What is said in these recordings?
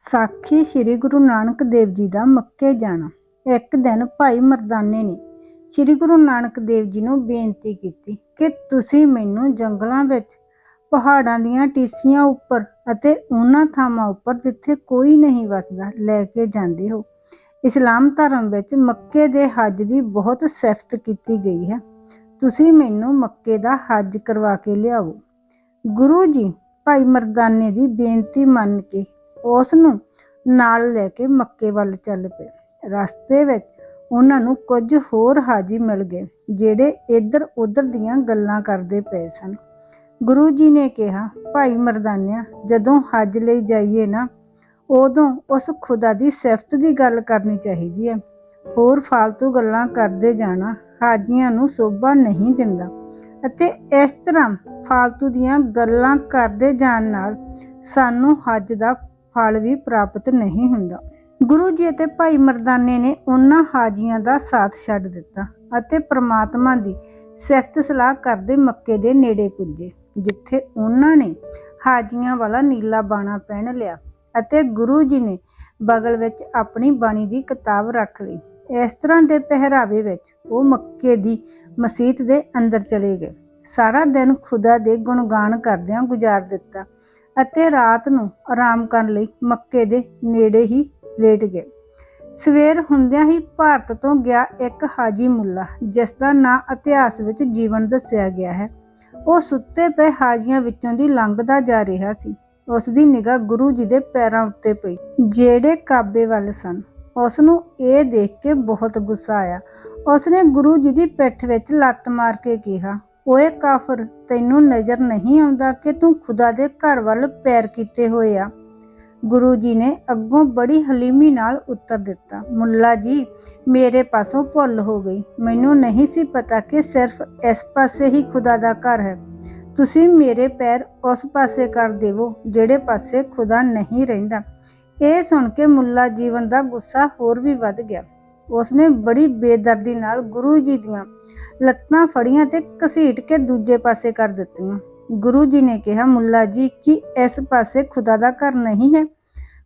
ਸਾਖੀ ਸ੍ਰੀ ਗੁਰੂ ਨਾਨਕ ਦੇਵ ਜੀ ਦਾ ਮੱਕੇ ਜਾਣਾ। ਇੱਕ ਦਿਨ ਭਾਈ ਮਰਦਾਨੇ ਨੇ ਸ੍ਰੀ ਗੁਰੂ ਨਾਨਕ ਦੇਵ ਜੀ ਨੂੰ ਬੇਨਤੀ ਕੀਤੀ ਕਿ ਤੁਸੀਂ ਮੈਨੂੰ ਜੰਗਲਾਂ ਵਿੱਚ, ਪਹਾੜਾਂ ਦੀਆਂ ਟੀਸੀਆਂ ਉੱਪਰ ਅਤੇ ਉਹਨਾਂ ਥਾਵਾਂ ਉੱਪਰ ਜਿੱਥੇ ਕੋਈ ਨਹੀਂ ਵਸਦਾ ਲੈ ਕੇ ਜਾਂਦੇ ਹੋ। ਇਸਲਾਮ ਧਰਮ ਵਿੱਚ ਮੱਕੇ ਦੇ ਹੱਜ ਦੀ ਬਹੁਤ ਸਿਫਤ ਕੀਤੀ ਗਈ ਹੈ। ਤੁਸੀਂ ਮੈਨੂੰ ਮੱਕੇ ਦਾ ਹੱਜ ਕਰਵਾ ਕੇ ਲਿਆਓ। ਗੁਰੂ ਜੀ, ਭਾਈ ਮਰਦਾਨੇ ਦੀ ਬੇਨਤੀ ਮੰਨ ਕੇ ਉਸ ਨੂੰ ਨਾਲ ਲੈ ਕੇ ਮੱਕੇ ਵੱਲ ਚੱਲ ਪਏ। ਰਸਤੇ ਵਿੱਚ ਉਹਨਾਂ ਨੂੰ ਕੁਝ ਹੋਰ ਹਾਜੀ ਮਿਲ ਗਏ, ਜਿਹੜੇ ਇੱਧਰ ਉੱਧਰ ਦੀਆਂ ਗੱਲਾਂ ਕਰਦੇ ਪਏ ਸਨ। ਗੁਰੂ ਜੀ ਨੇ ਕਿਹਾ, ਭਾਈ ਮਰਦਾਨਿਆ, ਜਦੋਂ ਹੱਜ ਲਈ ਜਾਈਏ ਨਾ, ਉਦੋਂ ਉਸ ਖੁਦਾ ਦੀ ਸਿਫਤ ਦੀ ਗੱਲ ਕਰਨੀ ਚਾਹੀਦੀ ਹੈ। ਹੋਰ ਫਾਲਤੂ ਗੱਲਾਂ ਕਰਦੇ ਜਾਣਾ ਹਾਜੀਆਂ ਨੂੰ ਸੋਭਾ ਨਹੀਂ ਦਿੰਦਾ ਅਤੇ ਇਸ ਤਰ੍ਹਾਂ ਫਾਲਤੂ ਦੀਆਂ ਗੱਲਾਂ ਕਰਦੇ ਜਾਣ ਨਾਲ ਸਾਨੂੰ ਹੱਜ ਦਾ ਫਲ ਵੀ ਪ੍ਰਾਪਤ ਨਹੀਂ ਹੁੰਦਾ। ਗੁਰੂ ਜੀ ਅਤੇ ਭਾਈ ਮਰਦਾਨੇ ਨੇ ਉਹਨਾਂ ਹਾਜੀਆਂ ਦਾ ਸਾਥ ਛੱਡ ਦਿੱਤਾ ਅਤੇ ਪ੍ਰਮਾਤਮਾ ਦੀ ਸਿਫਤ ਸਲਾਹ ਕਰਦੇ ਮੱਕੇ ਦੇ ਨੇੜੇ ਪੁੱਜੇ, ਜਿੱਥੇ ਉਹਨਾਂ ਨੇ ਹਾਜੀਆਂ ਵਾਲਾ ਨੀਲਾ ਬਾਣਾ ਪਹਿਨ ਲਿਆ ਅਤੇ ਗੁਰੂ ਜੀ ਨੇ ਬਗਲ ਵਿੱਚ ਆਪਣੀ ਬਾਣੀ ਦੀ ਕਿਤਾਬ ਰੱਖ ਲਈ। ਇਸ ਤਰ੍ਹਾਂ ਦੇ ਪਹਿਰਾਵੇ ਵਿੱਚ ਉਹ ਮੱਕੇ ਦੀ ਮਸਜਿਦ ਦੇ ਅੰਦਰ ਚਲੇ ਗਏ। ਸਾਰਾ ਦਿਨ ਖੁਦਾ ਦੇ ਗੁਣਗਾਨ ਕਰਦਿਆਂ ਗੁਜ਼ਾਰ ਦਿੱਤਾ। ਅਤੇ ਰਾਤ ਨੂੰ ਆਰਾਮ ਕਰਨ ਲਈ ਮੱਕੇ ਦੇ ਨੇੜੇ ਹੀ ਲੇਟ ਗਏ। ਸਵੇਰ ਹੁੰਦਿਆਂ ਹੀ ਭਾਰਤ ਤੋਂ ਗਿਆ ਇੱਕ ਹਾਜੀ ਮੁੱਲਾ, ਜਿਸ ਦਾ ਨਾਂ ਇਤਿਹਾਸ ਵਿੱਚ ਜੀਵਨ ਦੱਸਿਆ ਗਿਆ ਹੈ। ਉਹ ਸੁੱਤੇ ਪਏ ਹਾਜੀਆਂ ਵਿੱਚੋਂ ਦੀ ਲੰਘਦਾ ਜਾ ਰਿਹਾ ਸੀ। ਉਸ ਦੀ ਨਿਗਾਹ ਗੁਰੂ ਜੀ ਦੇ ਪੈਰਾਂ ਉੱਤੇ ਪਈ, ਜਿਹੜੇ ਕਾਬੇ ਵੱਲ ਸਨ। ਉਸ ਨੂੰ ਇਹ ਦੇਖ ਕੇ ਬਹੁਤ ਗੁੱਸਾ ਆਇਆ। ਉਸ ਨੇ ਗੁਰੂ ਜੀ ਦੀ ਪਿੱਠ ਵਿੱਚ ਲੱਤ ਮਾਰ ਕੇ ਕਿਹਾ ਓਏ ਕਾਫਰ, ਤੈਨੂੰ ਨਜ਼ਰ ਨਹੀਂ ਆਉਂਦਾ ਕਿ ਤੂੰ ਖੁਦਾ ਦੇ ਘਰ ਵੱਲ ਪੈਰ ਕੀਤੇ ਹੋਏ ਆ। ਗੁਰੂ ਜੀ ਨੇ ਅੱਗੋਂ ਬੜੀ ਹਲੀਮੀ ਨਾਲ ਉੱਤਰ ਦਿੱਤਾ, ਮੁੱਲਾ ਜੀ, ਮੇਰੇ ਪਾਸੋਂ ਭੁੱਲ ਹੋ ਗਈ। ਮੈਨੂੰ ਨਹੀਂ ਸੀ ਪਤਾ ਕਿ ਸਿਰਫ ਇਸ ਪਾਸੇ ਹੀ ਖੁਦਾ ਦਾ ਘਰ ਹੈ। ਤੁਸੀਂ ਮੇਰੇ ਪੈਰ ਉਸ ਪਾਸੇ ਕਰ ਦੇਵੋ, ਜਿਹੜੇ ਪਾਸੇ ਖੁਦਾ ਨਹੀਂ ਰਹਿੰਦਾ। ਇਹ ਸੁਣ ਕੇ ਮੁੱਲਾ ਜੀਵਨ ਦਾ ਗੁੱਸਾ ਹੋਰ ਵੀ ਵੱਧ ਗਿਆ। ਉਸਨੇ ਬੜੀ ਬੇਦਰਦੀ ਨਾਲ ਗੁਰੂ ਜੀ ਦੀਆਂ ਲੱਤਾਂ ਫੜੀਆਂ ਤੇ ਘਸੀਟ ਕੇ ਦੂਜੇ ਪਾਸੇ ਕਰ ਦਿੱਤੀਆਂ। ਗੁਰੂ ਜੀ ਨੇ ਕਿਹਾ, ਮੁੱਲਾ ਜੀ, ਕਿ ਇਸ ਪਾਸੇ ਖੁਦਾ ਦਾ ਘਰ ਨਹੀਂ ਹੈ?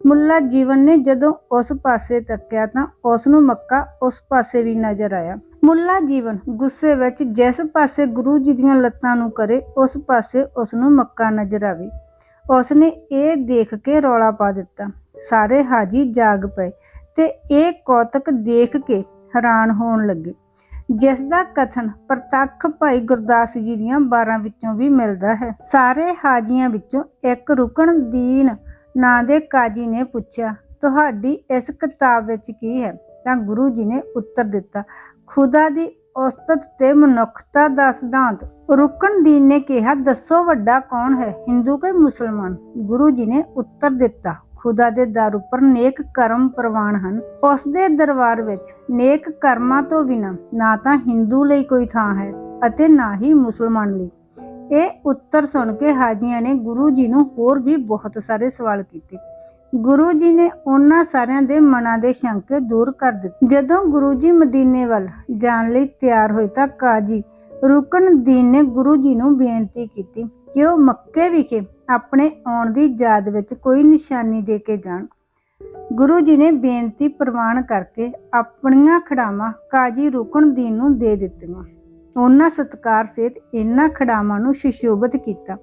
ਮੁੱਲਾ ਜੀਵਨ ਨੇ ਜਦੋਂ ਉਸ ਪਾਸੇ ਤੱਕਿਆ ਤਾਂ ਉਸ ਨੂੰ ਮੱਕਾ ਉਸ ਪਾਸੇ ਵੀ ਨਜ਼ਰ ਆਇਆ। ਮੁੱਲਾ ਜੀਵਨ ਗੁੱਸੇ ਵਿੱਚ ਜਿਸ ਪਾਸੇ ਗੁਰੂ ਜੀ ਦੀਆਂ ਲੱਤਾਂ ਨੂੰ ਕਰੇ, ਉਸ ਪਾਸੇ ਉਸ ਨੂੰ ਮੱਕਾ ਨਜ਼ਰ ਆਵੇ। ਉਸ ਨੇ ਇਹ ਦੇਖ ਕੇ ਰੌਲਾ ਪਾ ਦਿੱਤਾ। ਸਾਰੇ ਹਾਜੀ ਜਾਗ ਪਏ। ਤੇ ਇਹ ਕੌਤਕ ਦੇਖ ਕੇ ਹੈਰਾਨ ਹੋਣ ਲੱਗੇ। ਜਿਸ ਦਾ ਕਥਨ ਪ੍ਰਤੱਖ ਭਾਈ ਗੁਰਦਾਸ ਜੀ ਦੀਆਂ 12 ਵਿੱਚੋਂ ਵੀ ਮਿਲਦਾ ਹੈ। ਸਾਰੇ ਹਾਜੀਆਂ ਵਿੱਚੋਂ ਇੱਕ ਰੁਕਣ ਦੀਨ ਨਾਂ ਦੇ ਕਾਜੀ ਨੇ ਪੁੱਛਿਆ, ਤੁਹਾਡੀ ਇਸ ਕਿਤਾਬ ਵਿੱਚ ਕੀ ਹੈ? ਤਾਂ ਗੁਰੂ ਜੀ ਨੇ ਉੱਤਰ ਦਿੱਤਾ, ਖੁਦਾ ਦੀ ਔਸਤ ਤੇ ਮਨੁੱਖਤਾ ਦਾ ਸਿਧਾਂਤ। ਰੁਕਣ ਦੀਨ ਨੇ ਕਿਹਾ, ਦੱਸੋ ਵੱਡਾ ਕੌਣ ਹੈ, ਹਿੰਦੂ ਕਿ ਮੁਸਲਮਾਨ ਗੁਰੂ ਜੀ ਨੇ ਉੱਤਰ ਦਿੱਤਾ ਖੁਦਾ ਦੇ ਦਰ ਉੱਪਰ ਨੇਕ ਕਰਮ ਪ੍ਰਵਾਨ ਹਨ। ਉਸ ਦੇ ਦਰਬਾਰ ਵਿੱਚ ਨੇਕ ਕਰਮਾਂ ਤੋਂ ਬਿਨਾਂ ਨਾ ਤਾਂ ਹਿੰਦੂ ਲਈ ਕੋਈ ਥਾਂ ਹੈ ਅਤੇ ਨਾ ਹੀ ਮੁਸਲਮਾਨ ਲਈ। ਇਹ ਉੱਤਰ ਸੁਣ ਕੇ ਹਾਜੀਆਂ ਨੇ ਗੁਰੂ ਜੀ ਨੂੰ ਹੋਰ ਵੀ ਬਹੁਤ ਸਾਰੇ ਸਵਾਲ ਕੀਤੇ। ਗੁਰੂ ਜੀ ਨੇ ਉਹਨਾਂ ਸਾਰਿਆਂ ਦੇ ਮਨਾਂ ਦੇ ਸ਼ੰਕੇ ਦੂਰ ਕਰ ਦਿੱਤੇ। ਜਦੋਂ ਗੁਰੂ ਜੀ ਮਦੀਨੇ ਵੱਲ ਜਾਣ ਲਈ ਤਿਆਰ ਹੋਏ ਤਾਂ ਕਾਜੀ ਰੁਕਨ ਦੀਨ ਨੇ ਗੁਰੂ ਜੀ ਨੂੰ ਬੇਨਤੀ ਕੀਤੀ ਕਿ ਉਹ ਮੱਕੇ ਵਿਖੇ ਆਪਣੇ ਆਉਣ ਦੀ ਯਾਦ ਵਿੱਚ ਕੋਈ ਨਿਸ਼ਾਨੀ ਦੇ ਕੇ ਜਾਣ। ਗੁਰੂ ਜੀ ਨੇ ਬੇਨਤੀ ਪ੍ਰਵਾਨ ਕਰਕੇ ਆਪਣੀਆਂ ਖੜਾਵਾਂ ਕਾਜੀ ਰੁਕਨ ਦੀਨ ਨੂੰ ਦੇ ਦਿੱਤੀਆਂ। ਉਹਨਾਂ ਸਤਕਾਰ ਸਹਿਤ ਇਹਨਾਂ ਖੜਾਵਾਂ ਨੂੰ ਸੁਸ਼ੋਭਿਤ ਕੀਤਾ,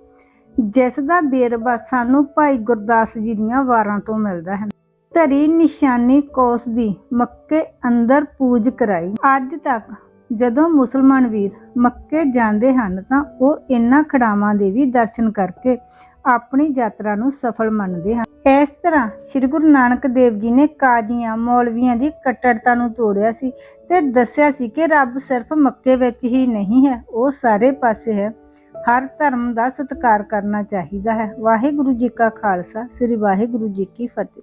ਜਿਸ ਦਾ ਬੇਰਵਾ ਸਾਨੂੰ ਭਾਈ ਗੁਰਦਾਸ ਜੀ ਦੀਆਂ ਵਾਰਾਂ ਤੋਂ ਮਿਲਦਾ ਹੈ। ਧਰੀ ਨਿਸ਼ਾਨੀ ਕੋਸ ਦੀ ਮੱਕੇ ਅੰਦਰ ਪੂਜ ਕਰਾਈ। ਅੱਜ ਤੱਕ ਜਦੋਂ ਮੁਸਲਮਾਨ ਵੀਰ ਮੱਕੇ ਜਾਂਦੇ ਹਨ ਤਾਂ ਉਹ ਇਹਨਾਂ ਖੜਾਵਾਂ ਦੇ ਵੀ ਦਰਸ਼ਨ ਕਰਕੇ ਆਪਣੀ ਯਾਤਰਾ ਨੂੰ ਸਫਲ ਮੰਨਦੇ ਹਨ ਇਸ ਤਰ੍ਹਾਂ ਸ੍ਰੀ ਗੁਰੂ ਨਾਨਕ ਦੇਵ ਜੀ ਨੇ ਕਾਜ਼ੀਆਂ, ਮੌਲਵੀਆਂ ਦੀ ਕੱਟੜਤਾ ਨੂੰ ਤੋੜਿਆ ਸੀ ਤੇ ਦੱਸਿਆ ਸੀ ਕਿ ਰੱਬ ਸਿਰਫ ਮੱਕੇ ਵਿੱਚ ਹੀ ਨਹੀਂ ਹੈ, ਉਹ ਸਾਰੇ ਪਾਸੇ ਹੈ। ਹਰ ਧਰਮ ਦਾ ਸਤਿਕਾਰ ਕਰਨਾ ਚਾਹੀਦਾ ਹੈ। ਵਾਹਿਗੁਰੂ ਜੀ ਕਾ ਖਾਲਸਾ, ਸ੍ਰੀ ਵਾਹਿਗੁਰੂ ਜੀ ਕੀ ਫਤਿਹ।